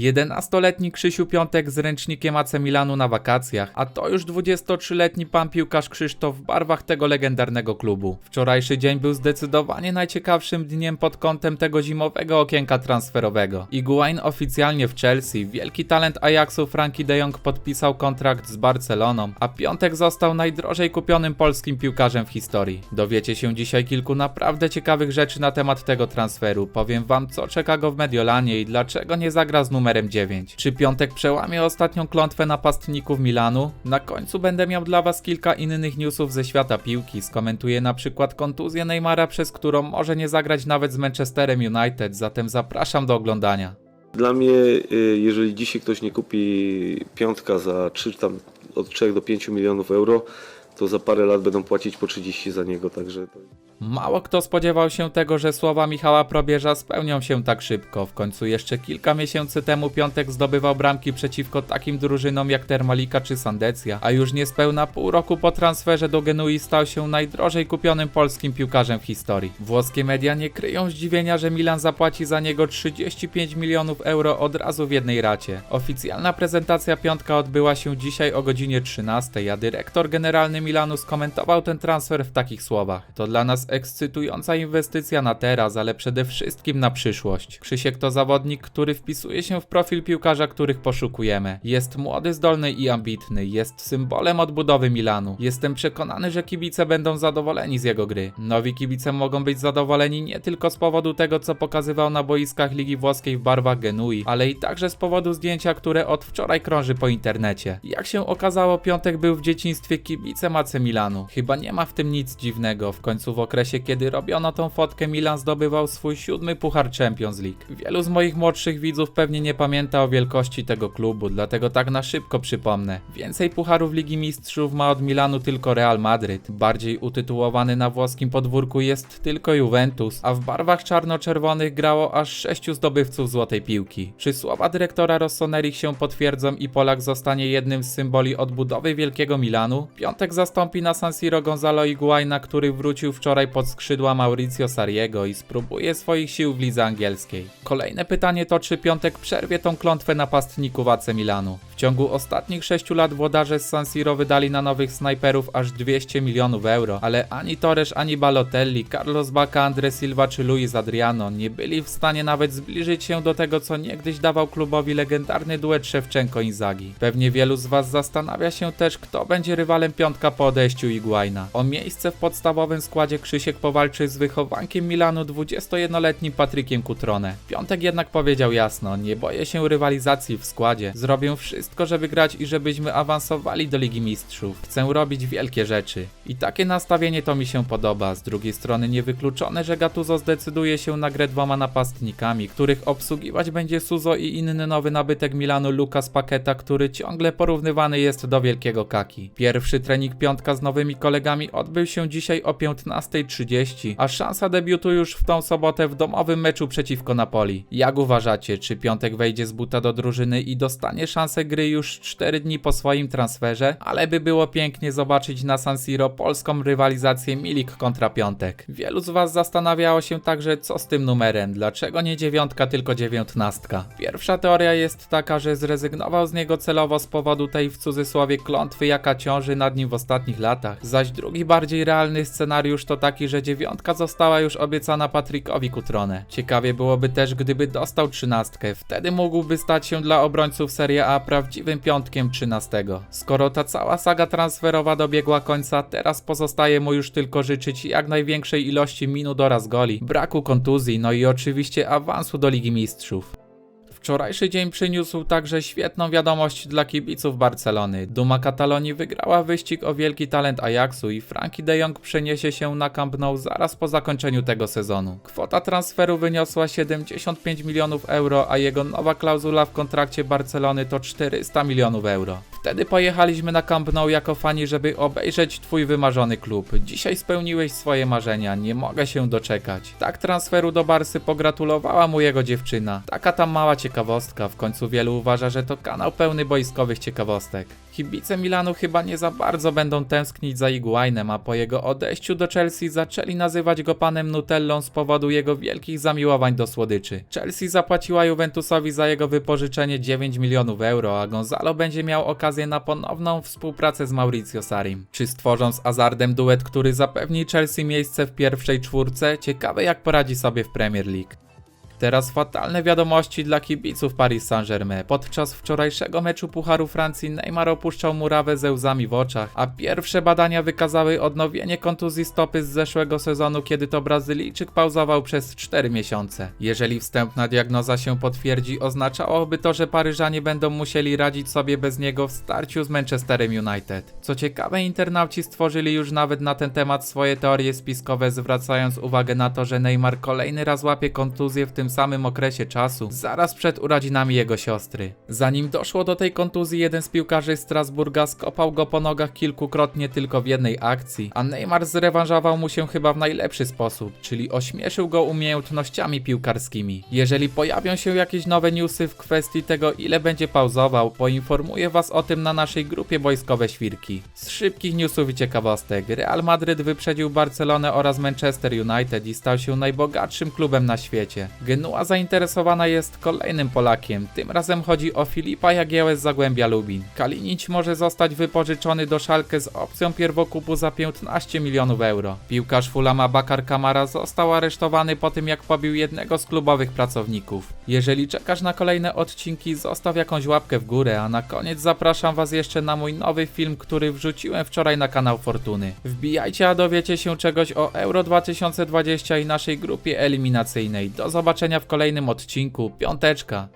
11-letni Krzysiu Piątek z ręcznikiem AC Milanu na wakacjach, a to już 23-letni pan piłkarz Krzysztof w barwach tego legendarnego klubu. Wczorajszy dzień był zdecydowanie najciekawszym dniem pod kątem tego zimowego okienka transferowego. Iguain oficjalnie w Chelsea, wielki talent Ajaxu Frankie de Jong podpisał kontrakt z Barceloną, a Piątek został najdrożej kupionym polskim piłkarzem w historii. Dowiecie się dzisiaj kilku naprawdę ciekawych rzeczy na temat tego transferu. Powiem wam, co czeka go w Mediolanie i dlaczego nie zagra z numerem 9. Czy Piątek przełamie ostatnią klątwę napastników Milanu? Na końcu będę miał dla was kilka innych newsów ze świata piłki. Skomentuję na przykład kontuzję Neymara, przez którą może nie zagrać nawet z Manchesterem United, zatem zapraszam do oglądania. Dla mnie, y, jeżeli dzisiaj ktoś nie kupi piątka za 3, tam od 3 do 5 milionów euro, to za parę lat będą płacić po 30 za niego, także. Mało kto spodziewał się tego, że słowa Michała Probierza spełnią się tak szybko. W końcu jeszcze kilka miesięcy temu Piątek zdobywał bramki przeciwko takim drużynom jak Termalika czy Sandecja, a już niespełna pół roku po transferze do Genui stał się najdrożej kupionym polskim piłkarzem w historii. Włoskie media nie kryją zdziwienia, że Milan zapłaci za niego 35 milionów euro od razu w jednej racie. Oficjalna prezentacja Piątka odbyła się dzisiaj o godzinie 13, a dyrektor generalny Milanu skomentował ten transfer w takich słowach. To dla nas ekscytująca inwestycja na teraz, ale przede wszystkim na przyszłość. Krzysiek to zawodnik, który wpisuje się w profil piłkarza, których poszukujemy. Jest młody, zdolny i ambitny, jest symbolem odbudowy Milanu. Jestem przekonany, że kibice będą zadowoleni z jego gry. Nowi kibice mogą być zadowoleni nie tylko z powodu tego, co pokazywał na boiskach Ligi Włoskiej w barwach Genui, ale i także z powodu zdjęcia, które od wczoraj krąży po internecie. Jak się okazało, Piątek był w dzieciństwie kibicem AC Milanu. Chyba nie ma w tym nic dziwnego, w końcu w okresie, kiedy robiono tą fotkę, Milan zdobywał swój siódmy puchar Champions League. Wielu z moich młodszych widzów pewnie nie pamięta o wielkości tego klubu, dlatego tak na szybko przypomnę. Więcej pucharów Ligi Mistrzów ma od Milanu tylko Real Madryt. Bardziej utytułowany na włoskim podwórku jest tylko Juventus, a w barwach czarno-czerwonych grało aż sześciu zdobywców złotej piłki. Czy słowa dyrektora Rossoneri się potwierdzą i Polak zostanie jednym z symboli odbudowy wielkiego Milanu? Piątek zastąpi na San Siro Gonzalo Higuaina, który wrócił wczoraj pod skrzydła Mauricio Sariego i spróbuje swoich sił w lidze angielskiej. Kolejne pytanie to, czy Piątek przerwie tą klątwę napastników AC Milanu. W ciągu ostatnich 6 lat włodarze z San Siro wydali na nowych snajperów aż 200 milionów euro, ale ani Torres, ani Balotelli, Carlos Bacca, Andre Silva czy Luis Adriano nie byli w stanie nawet zbliżyć się do tego, co niegdyś dawał klubowi legendarny duet Szewczenko-Inzagi. Pewnie wielu z was zastanawia się też, kto będzie rywalem Piątka po odejściu Iguaina. O miejsce w podstawowym składzie Krzysiek powalczy z wychowankiem Milanu 21-letnim Patrykiem Cutrone. Piątek jednak powiedział jasno, nie boję się rywalizacji w składzie, zrobię wszystko, żeby grać i żebyśmy awansowali do Ligi Mistrzów. Chcę robić wielkie rzeczy. I takie nastawienie to mi się podoba. Z drugiej strony niewykluczone, że Gattuso zdecyduje się na grę dwoma napastnikami, których obsługiwać będzie Suzo i inny nowy nabytek Milanu Lucas Paqueta, który ciągle porównywany jest do wielkiego Kaki. Pierwszy trening piątka z nowymi kolegami odbył się dzisiaj o 15.30, a szansa debiutu już w tą sobotę w domowym meczu przeciwko Napoli. Jak uważacie, czy piątek wejdzie z buta do drużyny i dostanie szansę gry już 4 dni po swoim transferze? Ale by było pięknie zobaczyć na San Siro polską rywalizację Milik kontra piątek. Wielu z was zastanawiało się także, co z tym numerem, dlaczego nie dziewiątka, tylko dziewiętnastka. Pierwsza teoria jest taka, że zrezygnował z niego celowo z powodu tej w cudzysłowie klątwy, jaka ciąży nad nim w ostatnich latach. Zaś drugi bardziej realny scenariusz to taki, że dziewiątka została już obiecana Patrickowi Cutrone. Ciekawie byłoby też, gdyby dostał trzynastkę. Wtedy mógłby stać się dla obrońców Serie A prawdziwym piątkiem trzynastego. Skoro ta cała saga transferowa dobiegła końca, teraz pozostaje mu już tylko życzyć jak największej ilości minut oraz goli, braku kontuzji, no i oczywiście awansu do Ligi Mistrzów. Wczorajszy dzień przyniósł także świetną wiadomość dla kibiców Barcelony. Duma Katalonii wygrała wyścig o wielki talent Ajaxu i Frankie de Jong przeniesie się na Camp Nou zaraz po zakończeniu tego sezonu. Kwota transferu wyniosła 75 milionów euro, a jego nowa klauzula w kontrakcie Barcelony to 400 milionów euro. Wtedy pojechaliśmy na Camp Nou jako fani, żeby obejrzeć twój wymarzony klub. Dzisiaj spełniłeś swoje marzenia, nie mogę się doczekać. Tak transferu do Barsy pogratulowała mu jego dziewczyna. Taka tam mała ciekawostka, w końcu wielu uważa, że to kanał pełny boiskowych ciekawostek. Kibice Milanu chyba nie za bardzo będą tęsknić za Iguainem, a po jego odejściu do Chelsea zaczęli nazywać go panem Nutellą z powodu jego wielkich zamiłowań do słodyczy. Chelsea zapłaciła Juventusowi za jego wypożyczenie 9 milionów euro, a Gonzalo będzie miał okazję na ponowną współpracę z Mauricio Sarim. Czy stworzą z Azardem duet, który zapewni Chelsea miejsce w pierwszej czwórce? Ciekawe jak poradzi sobie w Premier League. Teraz fatalne wiadomości dla kibiców Paris Saint-Germain. Podczas wczorajszego meczu Pucharu Francji Neymar opuszczał murawę ze łzami w oczach, a pierwsze badania wykazały odnowienie kontuzji stopy z zeszłego sezonu, kiedy to Brazylijczyk pauzował przez 4 miesiące. Jeżeli wstępna diagnoza się potwierdzi, oznaczałoby to, że Paryżanie będą musieli radzić sobie bez niego w starciu z Manchesterem United. Co ciekawe, internauci stworzyli już nawet na ten temat swoje teorie spiskowe, zwracając uwagę na to, że Neymar kolejny raz łapie kontuzję w tym samym okresie czasu, zaraz przed urodzinami jego siostry. Zanim doszło do tej kontuzji, jeden z piłkarzy Strasburga skopał go po nogach kilkukrotnie tylko w jednej akcji, a Neymar zrewanżował mu się chyba w najlepszy sposób, czyli ośmieszył go umiejętnościami piłkarskimi. Jeżeli pojawią się jakieś nowe newsy w kwestii tego, ile będzie pauzował, poinformuję was o tym na naszej grupie Wojskowe Świrki. Z szybkich newsów i ciekawostek, Real Madryt wyprzedził Barcelonę oraz Manchester United i stał się najbogatszym klubem na świecie. Genua zainteresowana jest kolejnym Polakiem, tym razem chodzi o Filipa Jagiełę z Zagłębia Lubin. Kalinic może zostać wypożyczony do Szalkę z opcją pierwokupu za 15 milionów euro. Piłkarz Fulama Bakar Kamara został aresztowany po tym jak pobił jednego z klubowych pracowników. Jeżeli czekasz na kolejne odcinki, zostaw jakąś łapkę w górę, a na koniec zapraszam was jeszcze na mój nowy film, który wrzuciłem wczoraj na kanał Fortuny. Wbijajcie, a dowiecie się czegoś o Euro 2020 i naszej grupie eliminacyjnej. Do zobaczenia w kolejnym odcinku. Piąteczka.